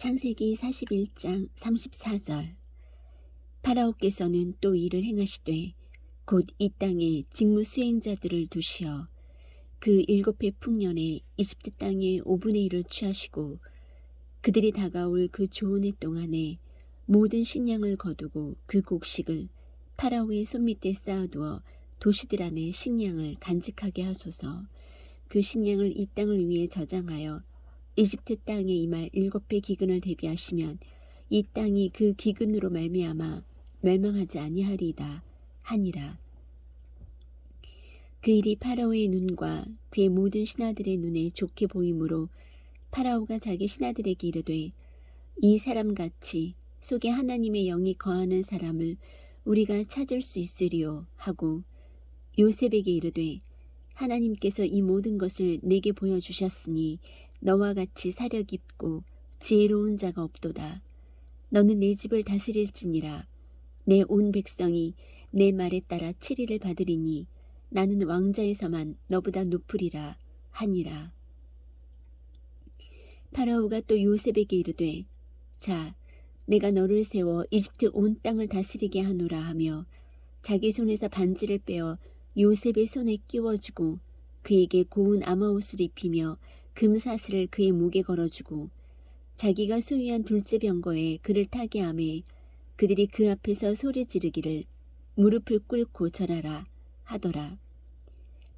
창세기 41장 34절. 파라오께서는 또 일을 행하시되 곧 이 땅에 직무 수행자들을 두시어 그 일곱 해 풍년에 이집트 땅의 5분의 1을 취하시고 그들이 다가올 그 좋은 해 동안에 모든 식량을 거두고 그 곡식을 파라오의 손밑에 쌓아두어 도시들 안에 식량을 간직하게 하소서. 그 식량을 이 땅을 위해 저장하여 이집트 땅에 임할 일곱 해 기근을 대비하시면 이 땅이 그 기근으로 말미암아 멸망하지 아니하리이다 하니라. 그 일이 파라오의 눈과 그의 모든 신하들의 눈에 좋게 보이므로 파라오가 자기 신하들에게 이르되 이 사람같이 속에 하나님의 영이 거하는 사람을 우리가 찾을 수 있으리요 하고 요셉에게 이르되 하나님께서 이 모든 것을 내게 보여주셨으니 너와 같이 사려 깊고 지혜로운 자가 없도다. 너는 내 집을 다스릴지니라. 내 온 백성이 내 말에 따라 치리를 받으리니 나는 왕자에서만 너보다 높으리라 하니라. 파라오가 또 요셉에게 이르되 자 내가 너를 세워 이집트 온 땅을 다스리게 하노라 하며 자기 손에서 반지를 빼어 요셉의 손에 끼워주고 그에게 고운 아마옷을 입히며 금사슬을 그의 목에 걸어주고 자기가 소유한 둘째 병거에 그를 타게 하매 그들이 그 앞에서 소리 지르기를 무릎을 꿇고 절하라 하더라.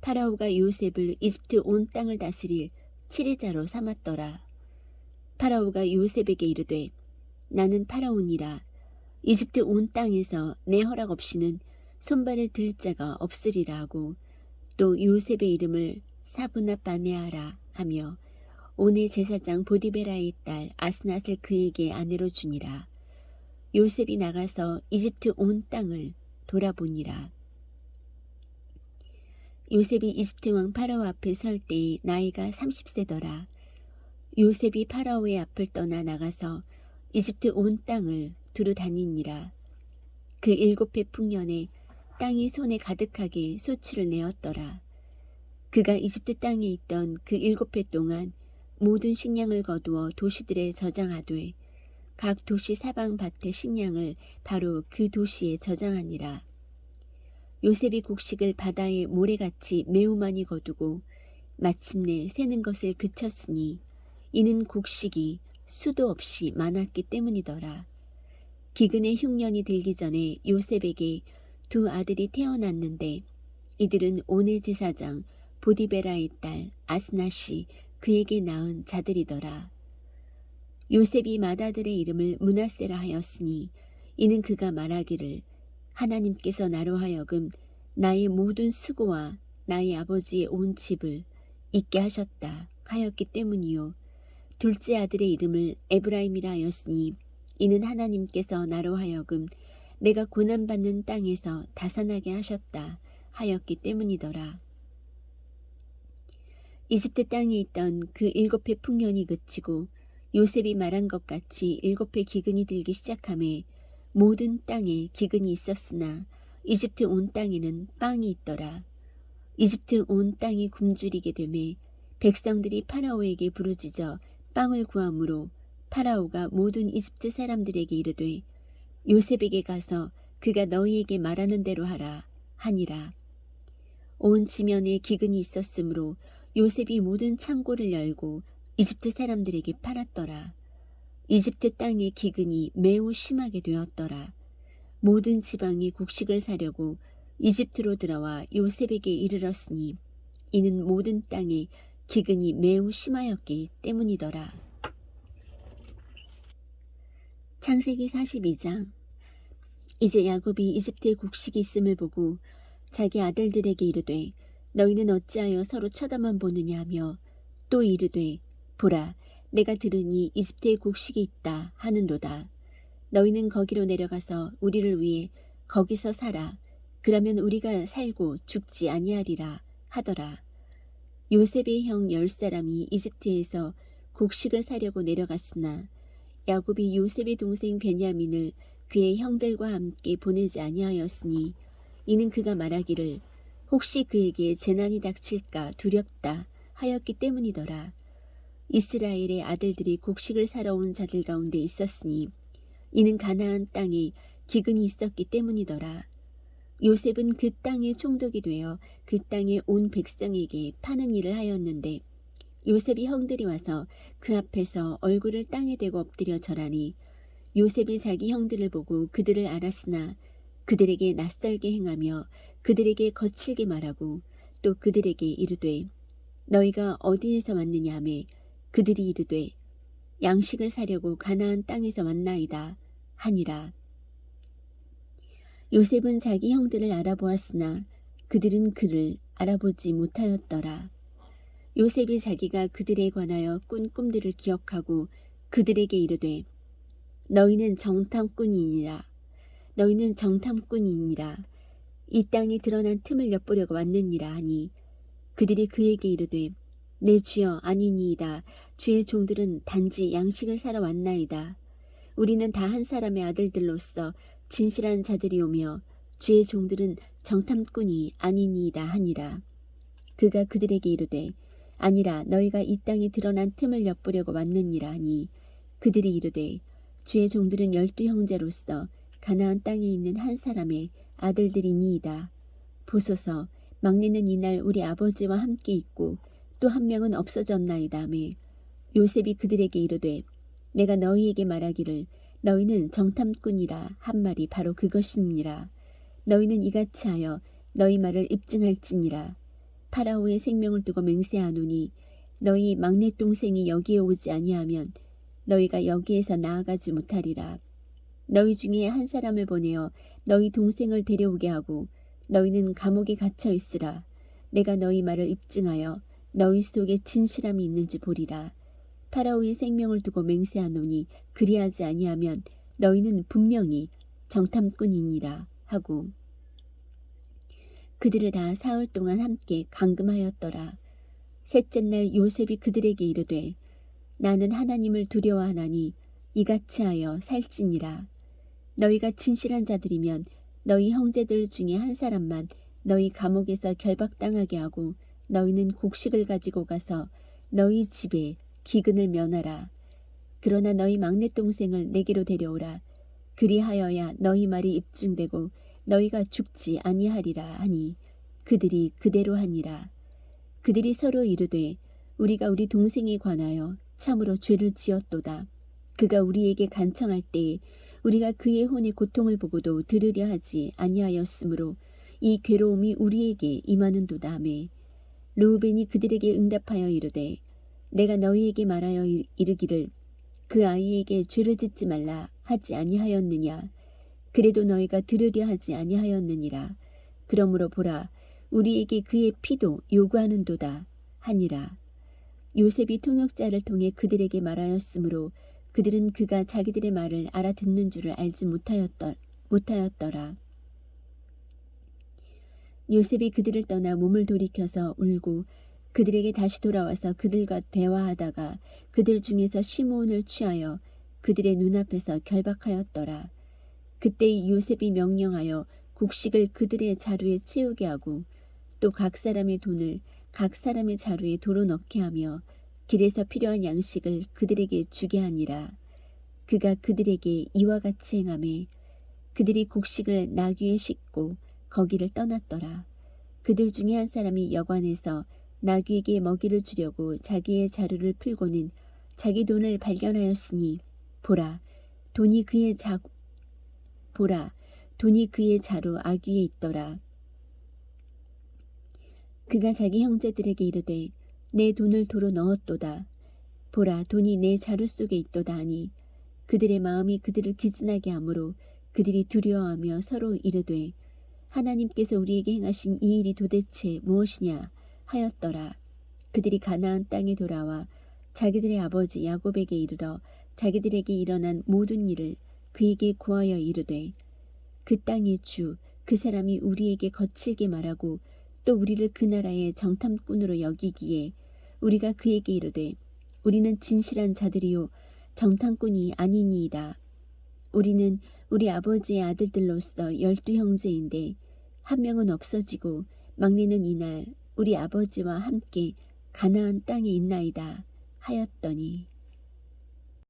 파라오가 요셉을 이집트 온 땅을 다스릴 치리자로 삼았더라. 파라오가 요셉에게 이르되 나는 파라오니라 이집트 온 땅에서 내 허락 없이는 손발을 들 자가 없으리라 하고 또 요셉의 이름을 사브나 바네아라 하며 오늘 제사장 보디베라의 딸 아스낫을 그에게 아내로 주니라. 요셉이 나가서 이집트 온 땅을 돌아보니라. 요셉이 이집트 왕 파라오 앞에 설 때에 나이가 30세더라. 요셉이 파라오의 앞을 떠나 나가서 이집트 온 땅을 두루 다니니라. 그 일곱 해 풍년에 땅이 손에 가득하게 소치를 내었더라. 그가 이집트 땅에 있던 그 일곱 해 동안 모든 식량을 거두어 도시들에 저장하되 각 도시 사방 밭의 식량을 바로 그 도시에 저장하니라. 요셉이 곡식을 바다에 모래같이 매우 많이 거두고 마침내 새는 것을 그쳤으니 이는 곡식이 수도 없이 많았기 때문이더라. 기근의 흉년이 들기 전에 요셉에게 두 아들이 태어났는데 이들은 오네 제사장 보디베라의 딸 아스나시 그에게 낳은 자들이더라. 요셉이 맏아들의 이름을 문하세라 하였으니 이는 그가 말하기를 하나님께서 나로 하여금 나의 모든 수고와 나의 아버지의 온 집을 잊게 하셨다 하였기 때문이요. 둘째 아들의 이름을 에브라임이라 하였으니 이는 하나님께서 나로 하여금 내가 고난받는 땅에서 다산하게 하셨다 하였기 때문이더라. 이집트 땅에 있던 그 일곱 해 풍년이 그치고 요셉이 말한 것 같이 일곱 해 기근이 들기 시작함에 모든 땅에 기근이 있었으나 이집트 온 땅에는 빵이 있더라. 이집트 온 땅이 굶주리게 되매 백성들이 파라오에게 부르짖어 빵을 구함으로 파라오가 모든 이집트 사람들에게 이르되 요셉에게 가서 그가 너희에게 말하는 대로 하라 하니라. 온 지면에 기근이 있었으므로 요셉이 모든 창고를 열고 이집트 사람들에게 팔았더라. 이집트 땅의 기근이 매우 심하게 되었더라. 모든 지방이 곡식을 사려고 이집트로 들어와 요셉에게 이르렀으니 이는 모든 땅에 기근이 매우 심하였기 때문이더라. 창세기 42장 이제 야곱이 이집트에 곡식이 있음을 보고 자기 아들들에게 이르되 너희는 어찌하여 서로 쳐다만 보느냐 하며 또 이르되 보라 내가 들으니 이집트에 곡식이 있다 하는도다. 너희는 거기로 내려가서 우리를 위해 거기서 살아. 그러면 우리가 살고 죽지 아니하리라 하더라. 요셉의 형 열 사람이 이집트에서 곡식을 사려고 내려갔으나 야곱이 요셉의 동생 베냐민을 그의 형들과 함께 보내지 아니하였으니 이는 그가 말하기를 혹시 그에게 재난이 닥칠까 두렵다 하였기 때문이더라. 이스라엘의 아들들이 곡식을 사러 온 자들 가운데 있었으니 이는 가나안 땅에 기근이 있었기 때문이더라. 요셉은 그 땅에 총독이 되어 그 땅에 온 백성에게 파는 일을 하였는데 요셉이 형들이 와서 그 앞에서 얼굴을 땅에 대고 엎드려 절하니 요셉이 자기 형들을 보고 그들을 알았으나 그들에게 낯설게 행하며 그들에게 거칠게 말하고 또 그들에게 이르되 너희가 어디에서 왔느냐 하매 그들이 이르되 양식을 사려고 가나안 땅에서 왔나이다 하니라. 요셉은 자기 형들을 알아보았으나 그들은 그를 알아보지 못하였더라. 요셉이 자기가 그들에 관하여 꾼 꿈들을 기억하고 그들에게 이르되 너희는 정탐꾼이니라 너희는 정탐꾼이니라. 이 땅에 드러난 틈을 엿보려고 왔느니라 하니 그들이 그에게 이르되 내 주여 아니니이다. 주의 종들은 단지 양식을 사러 왔나이다. 우리는 다 한 사람의 아들들로서 진실한 자들이 오며 주의 종들은 정탐꾼이 아니니이다 하니라. 그가 그들에게 이르되 아니라 너희가 이 땅에 드러난 틈을 엿보려고 왔느니라 하니 그들이 이르되 주의 종들은 열두 형제로서 가나안 땅에 있는 한 사람의 아들들이니이다. 보소서 막내는 이날 우리 아버지와 함께 있고 또 한 명은 없어졌나이다매. 요셉이 그들에게 이르되 내가 너희에게 말하기를 너희는 정탐꾼이라 한 말이 바로 그것이니라. 너희는 이같이 하여 너희 말을 입증할지니라. 파라오의 생명을 두고 맹세하노니 너희 막내 동생이 여기에 오지 아니하면 너희가 여기에서 나아가지 못하리라 너희 중에 한 사람을 보내어 너희 동생을 데려오게 하고 너희는 감옥에 갇혀 있으라. 내가 너희 말을 입증하여 너희 속에 진실함이 있는지 보리라. 파라오의 생명을 두고 맹세하노니 그리하지 아니하면 너희는 분명히 정탐꾼이니라 하고 그들을 다 사흘 동안 함께 감금하였더라. 셋째 날 요셉이 그들에게 이르되 나는 하나님을 두려워하나니 이같이 하여 살지니라. 너희가 진실한 자들이면 너희 형제들 중에 한 사람만 너희 감옥에서 결박당하게 하고 너희는 곡식을 가지고 가서 너희 집에 기근을 면하라. 그러나 너희 막내 동생을 내게로 데려오라. 그리하여야 너희 말이 입증되고 너희가 죽지 아니하리라 하니 그들이 그대로 하니라. 그들이 서로 이르되 우리가 우리 동생에 관하여 참으로 죄를 지었도다. 그가 우리에게 간청할 때에 우리가 그의 혼의 고통을 보고도 들으려 하지 아니하였으므로 이 괴로움이 우리에게 임하는도다 하매 루벤이 그들에게 응답하여 이르되 내가 너희에게 말하여 이르기를 그 아이에게 죄를 짓지 말라 하지 아니하였느냐? 그래도 너희가 들으려 하지 아니하였느니라. 그러므로 보라 우리에게 그의 피도 요구하는도다 하니라. 요셉이 통역자를 통해 그들에게 말하였으므로 그들은 그가 자기들의 말을 알아듣는 줄을 알지 못하였더, 못하였더라. 요셉이 그들을 떠나 몸을 돌이켜서 울고 그들에게 다시 돌아와서 그들과 대화하다가 그들 중에서 시므온을 취하여 그들의 눈앞에서 결박하였더라. 그때 요셉이 명령하여 곡식을 그들의 자루에 채우게 하고 또 각 사람의 돈을 각 사람의 자루에 도로 넣게 하며 길에서 필요한 양식을 그들에게 주게 하니라. 그가 그들에게 이와 같이 행함에 그들이 곡식을 나귀에 싣고 거기를 떠났더라. 그들 중에 한 사람이 여관에서 나귀에게 먹이를 주려고 자기의 자루를 풀고는 자기 돈을 발견하였으니 보라 돈이 그의 자 보라 돈이 그의 자루 아귀에 있더라. 그가 자기 형제들에게 이르되 내 돈을 도로 넣었도다. 보라 돈이 내 자루 속에 있도다 하니 그들의 마음이 그들을 기진하게 하므로 그들이 두려워하며 서로 이르되 하나님께서 우리에게 행하신 이 일이 도대체 무엇이냐 하였더라. 그들이 가나안 땅에 돌아와 자기들의 아버지 야곱에게 이르러 자기들에게 일어난 모든 일을 그에게 고하여 이르되 그 땅의 주 그 사람이 우리에게 거칠게 말하고 또 우리를 그 나라의 정탐꾼으로 여기기에 우리가 그에게 이르되 우리는 진실한 자들이요 정탐꾼이 아니니이다. 우리는 우리 아버지의 아들들로서 열두 형제인데 한 명은 없어지고 막내는 이날 우리 아버지와 함께 가나안 땅에 있나이다 하였더니